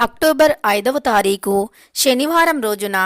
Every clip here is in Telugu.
అక్టోబర్ ఐదవ తారీఖు శనివారం రోజున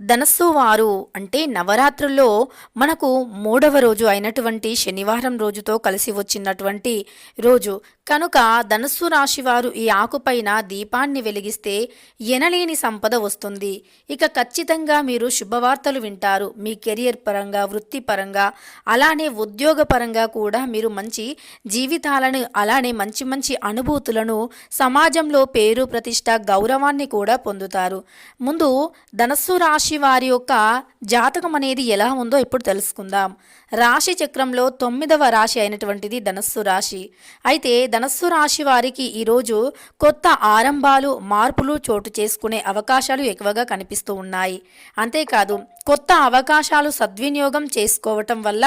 ధనస్సు వారు అంటే నవరాత్రుల్లో మనకు మూడవ రోజు అయినటువంటి శనివారం రోజుతో కలిసి వచ్చినటువంటి రోజు. కనుక ధనస్సు రాశి వారు ఈ ఆకుపైన దీపాన్ని వెలిగిస్తే ఎనలేని సంపద వస్తుంది. ఇక ఖచ్చితంగా మీరు శుభవార్తలు వింటారు. మీ కెరియర్ పరంగా వృత్తిపరంగా అలానే ఉద్యోగపరంగా కూడా మీరు మంచి జీవితాలను అలానే మంచి మంచి అనుభూతులను సమాజంలో పేరు ప్రతిష్ట గౌరవాన్ని కూడా పొందుతారు. ముందు ధనస్సు రాశి వారి యొక్క జాతకం అనేది ఎలా ఉందో ఇప్పుడు తెలుసుకుందాం. రాశి చక్రంలో తొమ్మిదవ రాశి అయినటువంటిది ధనస్సు రాశి. అయితే ధనస్సు రాశి వారికి ఈరోజు కొత్త ఆరంభాలు మార్పులు చోటు చేసుకునే అవకాశాలు ఎక్కువగా కనిపిస్తూ ఉన్నాయి. అంతేకాదు కొత్త అవకాశాలు సద్వినియోగం చేసుకోవటం వల్ల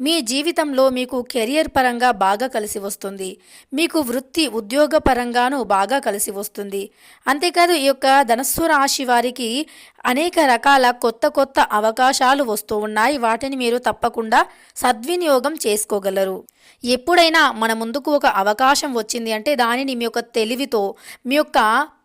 మీ జీవితంలో మీకు కెరియర్ పరంగా బాగా కలిసి వస్తుంది. మీకు వృత్తి ఉద్యోగ పరంగాను బాగా కలిసి వస్తుంది. అంతేకాదు ఈ యొక్క ధనస్సు రాశి వారికి అనేక రకాల కొత్త కొత్త అవకాశాలు వస్తూ ఉన్నాయి. వాటిని మీరు తప్పకుండా సద్వినియోగం చేసుకోగలరు. ఎప్పుడైనా మన ముందుకు ఒక అవకాశం వచ్చింది అంటే దానిని మీ యొక్క తెలివితో మీ యొక్క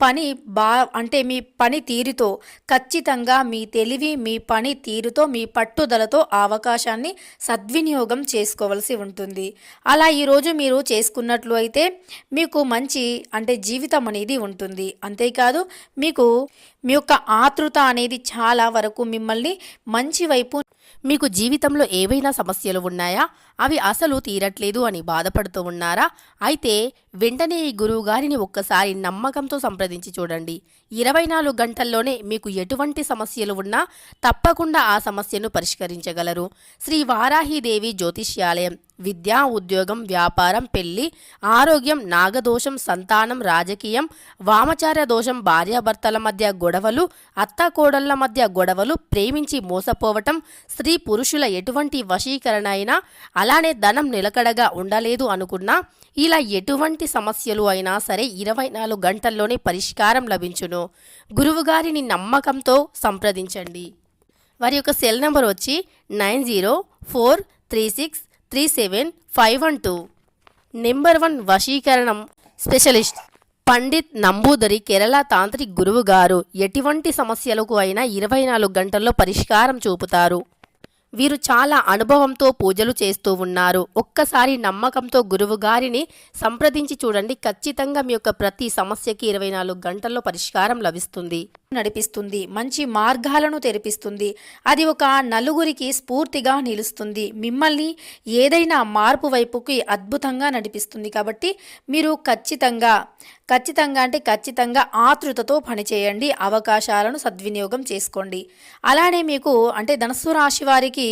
పని బా అంటే మీ పని తీరుతో ఖచ్చితంగా మీ తెలివి మీ పని తీరుతో మీ పట్టుదలతో ఆ అవకాశాన్ని సద్వినియోగం చేసుకోవలసి ఉంటుంది. అలా ఈరోజు మీరు చేసుకున్నట్లు అయితే మీకు మంచి అంటే జీవితం అనేది ఉంటుంది. అంతేకాదు మీకు మీ యొక్క ఆతృత అనేది చాలా వరకు మిమ్మల్ని మంచి వైపు మీకు జీవితంలో ఏవైనా సమస్యలు ఉన్నాయా? అవి అసలు తీరట్లేదు అని బాధపడుతూ ఉన్నారా? అయితే వెంటనే ఈ గురువు గారిని ఒక్కసారి నమ్మకంతో సంప్రదించి చూడండి. ఇరవై నాలుగు గంటల్లోనే మీకు ఎటువంటి సమస్యలు ఉన్నా తప్పకుండా ఆ సమస్యను పరిష్కరించగలరు. శ్రీ వారాహిదేవి జ్యోతిష్యాలయం. విద్య ఉద్యోగం వ్యాపారం పెళ్ళి ఆరోగ్యం నాగదోషం సంతానం రాజకీయం వామచార్య దోషం భార్యాభర్తల మధ్య గొడవలు అత్తాకోడళ్ళ మధ్య గొడవలు ప్రేమించి మోసపోవటం స్త్రీ పురుషుల ఎటువంటి వశీకరణ అయినా అలానే ధనం నిలకడగా ఉండలేదు అనుకున్నా ఇలా ఎటువంటి సమస్యలు అయినా సరే ఇరవై నాలుగు గంటల్లోనే పరిష్కారం లభించును. గురువుగారిని నమ్మకంతో సంప్రదించండి. వారి యొక్క సెల్ నెంబర్ వచ్చి nine zero four three six three seven five one two. Number one వశీకరణం స్పెషలిస్ట్ పండిత్ నంబూదరి కేరళ తాంత్రిక్ గురువు గారు ఎటువంటి సమస్యలకు అయినా ఇరవై నాలుగు గంటల్లో పరిష్కారం చూపుతారు. వీరు చాలా అనుభవంతో పూజలు చేస్తూ ఉన్నారు. ఒక్కసారి నమ్మకంతో గురువు గారిని సంప్రదించి చూడండి. ఖచ్చితంగా మీ యొక్క ప్రతి సమస్యకి ఇరవై నాలుగు గంటల్లో పరిష్కారం లభిస్తుంది. నడిపిస్తుంది మంచి మార్గాలను తెరిపిస్తుంది. అది ఒక నలుగురికి స్ఫూర్తిగా నిలుస్తుంది. మిమ్మల్ని ఏదైనా మార్పు వైపుకి అద్భుతంగా నడిపిస్తుంది కాబట్టి మీరు ఖచ్చితంగా ఖచ్చితంగా అంటే ఖచ్చితంగా ఆతృతతో పనిచేయండి అవకాశాలను సద్వినియోగం చేసుకోండి. అలానే మీకు అంటే ధనస్సు రాశి వారికి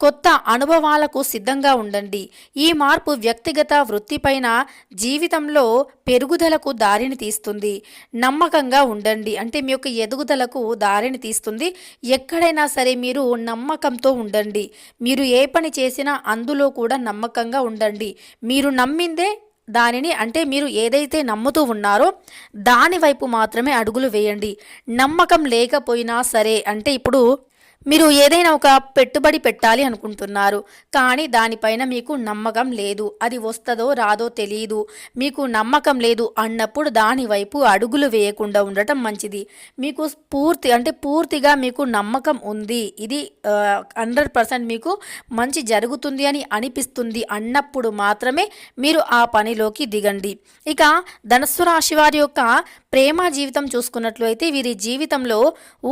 కొత్త అనుభవాలకు సిద్ధంగా ఉండండి. ఈ మార్పు వ్యక్తిగత వృత్తిపైన జీవితంలో పెరుగుదలకు దారిని తీస్తుంది. నమ్మకంగా ఉండండి. అంటే మీ యొక్క ఎదుగుదలకు దారిని తీస్తుంది. ఎక్కడైనా సరే మీరు నమ్మకంతో ఉండండి. మీరు ఏ పని చేసినా అందులో కూడా నమ్మకంగా ఉండండి. మీరు నమ్మిందే దానిని అంటే మీరు ఏదైతే నమ్ముతూ ఉన్నారో దాని వైపు మాత్రమే అడుగులు వేయండి. నమ్మకం లేకపోయినా సరే అంటే ఇప్పుడు మీరు ఏదైనా ఒక పెట్టుబడి పెట్టాలి అనుకుంటున్నారు కానీ దానిపైన మీకు నమ్మకం లేదు. అది వస్తుందో రాదో తెలియదు మీకు నమ్మకం లేదు అన్నప్పుడు దాని వైపు అడుగులు వేయకుండా ఉండటం మంచిది. మీకు పూర్తి అంటే పూర్తిగా మీకు నమ్మకం ఉంది. ఇది హండ్రెడ్ పర్సెంట్ మీకు మంచి జరుగుతుంది అని అనిపిస్తుంది అన్నప్పుడు మాత్రమే మీరు ఆ పనిలోకి దిగండి. ఇక ధనస్సు రాశి వారి యొక్క ప్రేమ జీవితం చూసుకున్నట్లు అయితే వీరి జీవితంలో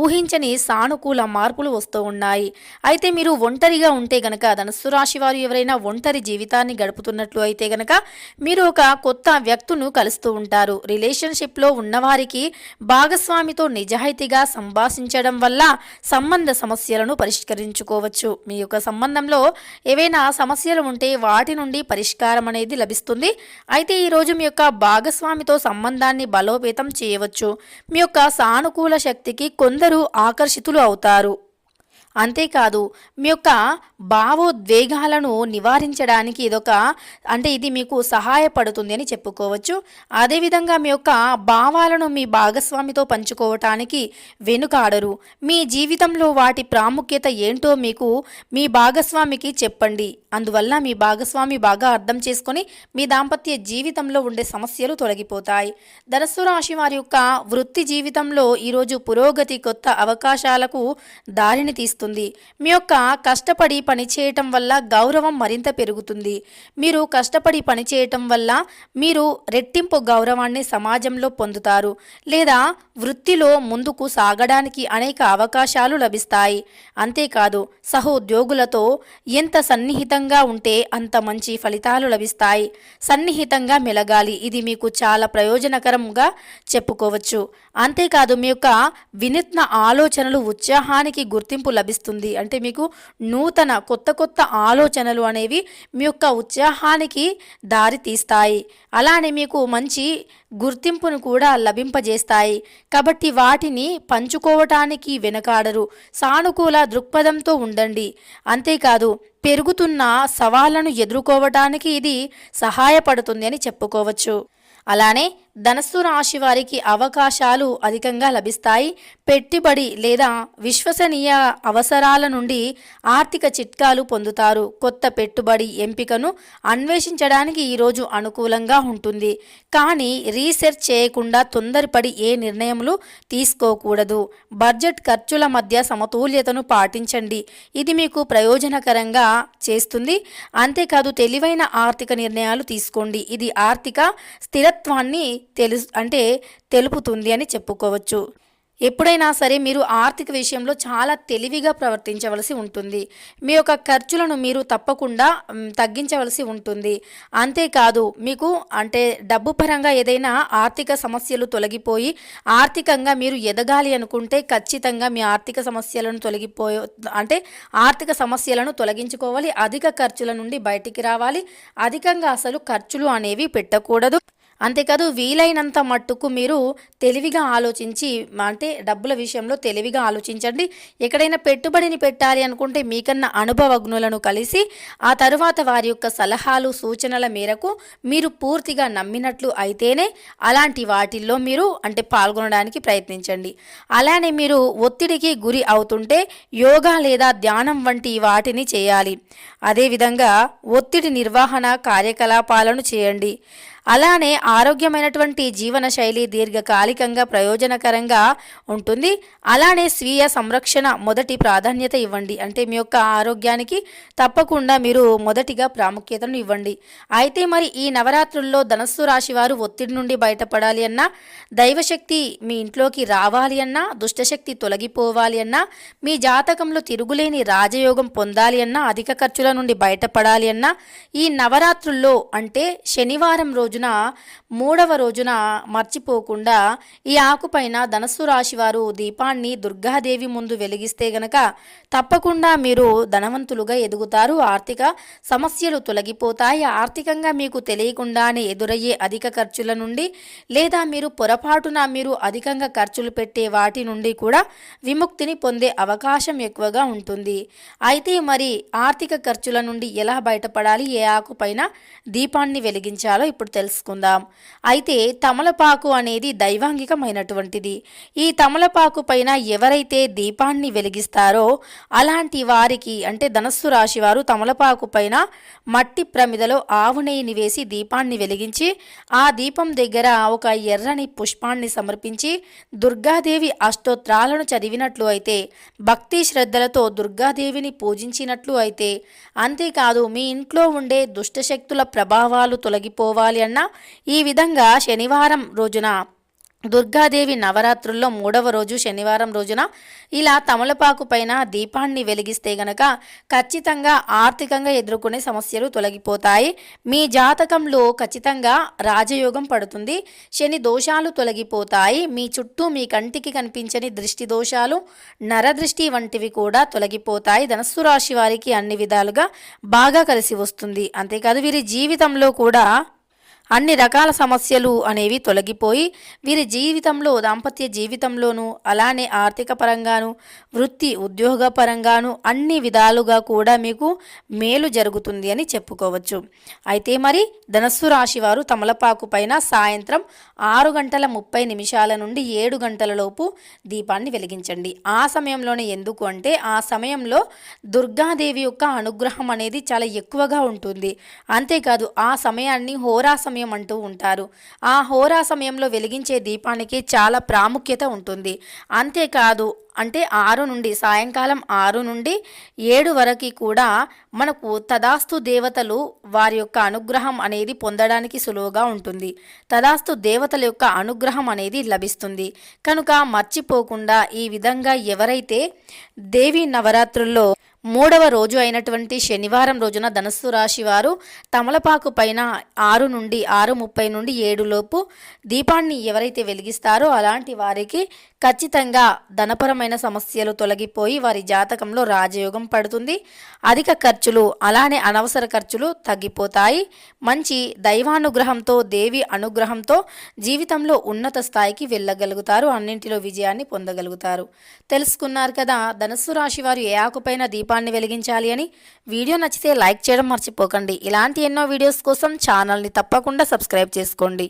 ఊహించని సానుకూల మార్పులు వస్తూ ఉన్నాయి. అయితే మీరు ఒంటరిగా ఉంటే గనక ధనస్సు రాశి వారు ఎవరైనా ఒంటరి జీవితాన్ని గడుపుతున్నట్లు అయితే గనక మీరు ఒక కొత్త వ్యక్తును కలుస్తూ ఉంటారు. రిలేషన్షిప్లో ఉన్నవారికి భాగస్వామితో నిజాయితీగా సంభాషించడం వల్ల సంబంధ సమస్యలను పరిష్కరించుకోవచ్చు. మీ యొక్క సంబంధంలో ఏవైనా సమస్యలు ఉంటే వాటి నుండి పరిష్కారం అనేది లభిస్తుంది. అయితే ఈరోజు మీ యొక్క భాగస్వామితో సంబంధాన్ని బలోపేతం చేయవచ్చు. మీ యొక్క సానుకూల శక్తికి కొందరు ఆకర్షితులు అవుతారు. అంతేకాదు మీ యొక్క భావోద్వేగాలను నివారించడానికి ఇదొక అంటే ఇది మీకు సహాయపడుతుంది అని చెప్పుకోవచ్చు. అదేవిధంగా మీ యొక్క భావాలను మీ భాగస్వామితో పంచుకోవటానికి వెనుకాడరు. మీ జీవితంలో వాటి ప్రాముఖ్యత ఏంటో మీకు మీ భాగస్వామికి చెప్పండి. అందువల్ల మీ భాగస్వామి బాగా అర్థం చేసుకొని మీ దాంపత్య జీవితంలో ఉండే సమస్యలు తొలగిపోతాయి. ధనస్సు రాశి వారి యొక్క వృత్తి జీవితంలో ఈరోజు పురోగతి కొత్త అవకాశాలకు దారిని తీస్తుంది. మీ యొక్క కష్టపడి పనిచేయటం వల్ల గౌరవం మరింత పెరుగుతుంది. మీరు కష్టపడి పనిచేయటం వల్ల మీరు రెట్టింపు గౌరవాన్ని సమాజంలో పొందుతారు. లేదా వృత్తిలో ముందుకు సాగడానికి అనేక అవకాశాలు లభిస్తాయి. అంతేకాదు సహోద్యోగులతో ఎంత సన్నిహితంగా ఉంటే అంత మంచి ఫలితాలు లభిస్తాయి. సన్నిహితంగా మెలగాలి. ఇది మీకు చాలా ప్రయోజనకరంగా చెప్పుకోవచ్చు. అంతేకాదు మీ యొక్క వినూత్న ఆలోచనలు ఉత్సాహానికి గుర్తింపు లభిస్తుంది. అంటే మీకు నూతన కొత్త కొత్త ఆలోచనలు అనేవి మీ యొక్క ఉత్సాహానికి దారి తీస్తాయి. అలానే మీకు మంచి గుర్తింపును కూడా లభింపజేస్తాయి. కాబట్టి వాటిని పంచుకోవటానికి వెనకాడరు. సానుకూల దృక్పథంతో ఉండండి. అంతేకాదు పెరుగుతున్న సవాళ్ళను ఎదుర్కోవటానికి ఇది సహాయపడుతుంది అని చెప్పుకోవచ్చు. అలానే ధనస్సు రాశి వారికి అవకాశాలు అధికంగా లభిస్తాయి. పెట్టుబడి లేదా విశ్వసనీయ అవసరాల నుండి ఆర్థిక చిట్కాలు పొందుతారు. కొత్త పెట్టుబడి ఎంపికను అన్వేషించడానికి ఈరోజు అనుకూలంగా ఉంటుంది. కానీ రీసెర్చ్ చేయకుండా తొందరపడి ఏ నిర్ణయములు తీసుకోకూడదు. బడ్జెట్ ఖర్చుల మధ్య సమతుల్యతను పాటించండి. ఇది మీకు ప్రయోజనకరంగా చేస్తుంది. అంతేకాదు తెలివైన ఆర్థిక నిర్ణయాలు తీసుకోండి. ఇది ఆర్థిక స్థిరత్వాన్ని తెలుసు అంటే తెలుపుతుంది అని చెప్పుకోవచ్చు. ఎప్పుడైనా సరే మీరు ఆర్థిక విషయంలో చాలా తెలివిగా ప్రవర్తించవలసి ఉంటుంది. మీ యొక్క ఖర్చులను మీరు తప్పకుండా తగ్గించవలసి ఉంటుంది. అంతేకాదు మీకు అంటే డబ్బు పరంగా ఏదైనా ఆర్థిక సమస్యలు తొలగిపోయి ఆర్థికంగా మీరు ఎదగాలి అనుకుంటే ఖచ్చితంగా మీ ఆర్థిక సమస్యలను తొలగిపోయే అంటే ఆర్థిక సమస్యలను తొలగించుకోవాలి. అధిక ఖర్చుల నుండి బయటికి రావాలి. అధికంగా అసలు ఖర్చులు అనేవి పెట్టకూడదు. అంతేకాదు వీలైనంత మట్టుకు మీరు తెలివిగా ఆలోచించి అంటే డబ్బుల విషయంలో తెలివిగా ఆలోచించండి. ఎక్కడైనా పెట్టుబడిని పెట్టాలి అనుకుంటే మీకన్నా అనుభవజ్ఞులను కలిసి ఆ తరువాత వారి యొక్క సలహాలు సూచనల మేరకు మీరు పూర్తిగా నమ్మినట్లు అయితేనే అలాంటి వాటిల్లో మీరు అంటే పాల్గొనడానికి ప్రయత్నించండి. అలానే మీరు ఒత్తిడికి గురి అవుతుంటే యోగా లేదా ధ్యానం వంటి వాటిని చేయాలి. అదేవిధంగా ఒత్తిడి నిర్వహణ కార్యకలాపాలను చేయండి. అలానే ఆరోగ్యమైనటువంటి జీవన శైలి దీర్ఘకాలికంగా ప్రయోజనకరంగా ఉంటుంది. అలానే స్వీయ సంరక్షణ మొదటి ప్రాధాన్యత ఇవ్వండి. అంటే మీ యొక్క ఆరోగ్యానికి తప్పకుండా మీరు మొదటిగా ప్రాముఖ్యతను ఇవ్వండి. అయితే మరి ఈ నవరాత్రుల్లో ధనస్సు రాశి వారు ఒత్తిడి నుండి బయటపడాలి అన్నా దైవశక్తి మీ ఇంట్లోకి రావాలి అన్నా దుష్టశక్తి తొలగిపోవాలి అన్నా మీ జాతకంలో తిరుగులేని రాజయోగం పొందాలి అన్నా అధిక ఖర్చుల నుండి బయటపడాలి అన్నా ఈ నవరాత్రుల్లో అంటే శనివారం రోజు రోజున మూడవ రోజున మర్చిపోకుండా ఈ ఆకుపైన ధనస్సు రాశి వారు దీపాన్ని దుర్గాదేవి ముందు వెలిగిస్తే గనక తప్పకుండా మీరు ధనవంతులుగా ఎదుగుతారు. ఆర్థిక సమస్యలు తొలగిపోతాయి. ఆర్థికంగా మీకు తెలియకుండానే ఎదురయ్యే అధిక ఖర్చుల నుండి లేదా మీరు పొరపాటున మీరు అధికంగా ఖర్చులు పెట్టే వాటి నుండి కూడా విముక్తిని పొందే అవకాశం ఎక్కువగా ఉంటుంది. అయితే మరి ఆర్థిక ఖర్చుల నుండి ఎలా బయటపడాలి? ఏ ఆకుపైన దీపాన్ని వెలిగించాలో ఇప్పుడు తెలుసుకుందాం. అయితే తమలపాకు అనేది దైవాంగికమైనటువంటిది. ఈ తమలపాకు పైన ఎవరైతే దీపాన్ని వెలిగిస్తారో అలాంటి వారికి అంటే ధనస్సు రాశి వారు తమలపాకు పైన మట్టి ప్రమిదలో ఆవు నెయ్యిని వేసి దీపాన్ని వెలిగించి ఆ దీపం దగ్గర ఒక ఎర్రని పుష్పాన్ని సమర్పించి దుర్గాదేవి అష్టోత్రాలను చదివినట్లు అయితే భక్తి శ్రద్ధలతో దుర్గాదేవిని పూజించినట్లు అయితే అంతేకాదు మీ ఇంట్లో ఉండే దుష్టశక్తుల ప్రభావాలు తొలగిపోవాలి అన్న ఈ విధంగా శనివారం రోజున దుర్గాదేవి నవరాత్రుల్లో మూడవ రోజు శనివారం రోజున ఇలా తమలపాకు పైన దీపాన్ని వెలిగిస్తే గనక ఖచ్చితంగా ఆర్థికంగా ఎదుర్కొనే సమస్యలు తొలగిపోతాయి. మీ జాతకంలో ఖచ్చితంగా రాజయోగం పడుతుంది. శని దోషాలు తొలగిపోతాయి. మీ చుట్టూ మీ కంటికి కనిపించని దృష్టి దోషాలు నరదృష్టి వంటివి కూడా తొలగిపోతాయి. ధనస్సు రాశి వారికి అన్ని విధాలుగా బాగా కలిసి వస్తుంది. అంతేకాదు వీరి జీవితంలో కూడా అన్ని రకాల సమస్యలు అనేవి తొలగిపోయి వీరి జీవితంలో దాంపత్య జీవితంలోనూ అలానే ఆర్థిక పరంగాను వృత్తి ఉద్యోగ పరంగాను అన్ని విధాలుగా కూడా మీకు మేలు జరుగుతుంది అని చెప్పుకోవచ్చు. అయితే మరి ధనస్సు రాశి వారు తమలపాకు పైన సాయంత్రం ఆరు గంటల ముప్పై నిమిషాల నుండి ఏడు గంటల లోపు దీపాన్ని వెలిగించండి. ఆ సమయంలోనే ఎందుకు అంటే ఆ సమయంలో దుర్గాదేవి యొక్క అనుగ్రహం అనేది చాలా ఎక్కువగా ఉంటుంది. అంతేకాదు ఆ సమయాన్ని హోరా సమయం అంటూ ఉంటారు. ఆ హోరా సమయంలో వెలిగించే దీపానికి చాలా ప్రాముఖ్యత ఉంటుంది. అంతేకాదు అంటే ఆరు నుండి సాయంకాలం ఆరు నుండి ఏడు వరకు కూడా మనకు తదాస్తు దేవతలు వారి యొక్క అనుగ్రహం అనేది పొందడానికి సులువుగా ఉంటుంది. తదాస్తు దేవతల యొక్క అనుగ్రహం అనేది లభిస్తుంది. కనుక మర్చిపోకుండా ఈ విధంగా ఎవరైతే దేవి నవరాత్రుల్లో మూడవ రోజు అయినటువంటి శనివారం రోజున ధనస్సు రాశి వారు తమలపాకు పైన ఆరు నుండి ఆరు ముప్పై నుండి ఏడులోపు దీపాన్ని ఎవరైతే వెలిగిస్తారో అలాంటి వారికి ఖచ్చితంగా ధనపరమైన సమస్యలు తొలగిపోయి వారి జాతకంలో రాజయోగం పడుతుంది. అధిక ఖర్చులు అలానే అనవసర ఖర్చులు తగ్గిపోతాయి. మంచి దైవానుగ్రహంతో దేవి అనుగ్రహంతో జీవితంలో ఉన్నత స్థాయికి వెళ్ళగలుగుతారు. అన్నింటిలో విజయాన్ని పొందగలుగుతారు. తెలుసుకున్నారు కదా ధనస్సు రాశి వారు ఏ ఆకుపైన దీపాన్ని వెలిగించాలి అని వీడియో నచ్చితే లైక్ చేయడం మర్చిపోకండి. ఇలాంటి ఎన్నో వీడియోస్ కోసం ఛానల్ని తప్పకుండా సబ్స్క్రైబ్ చేసుకోండి.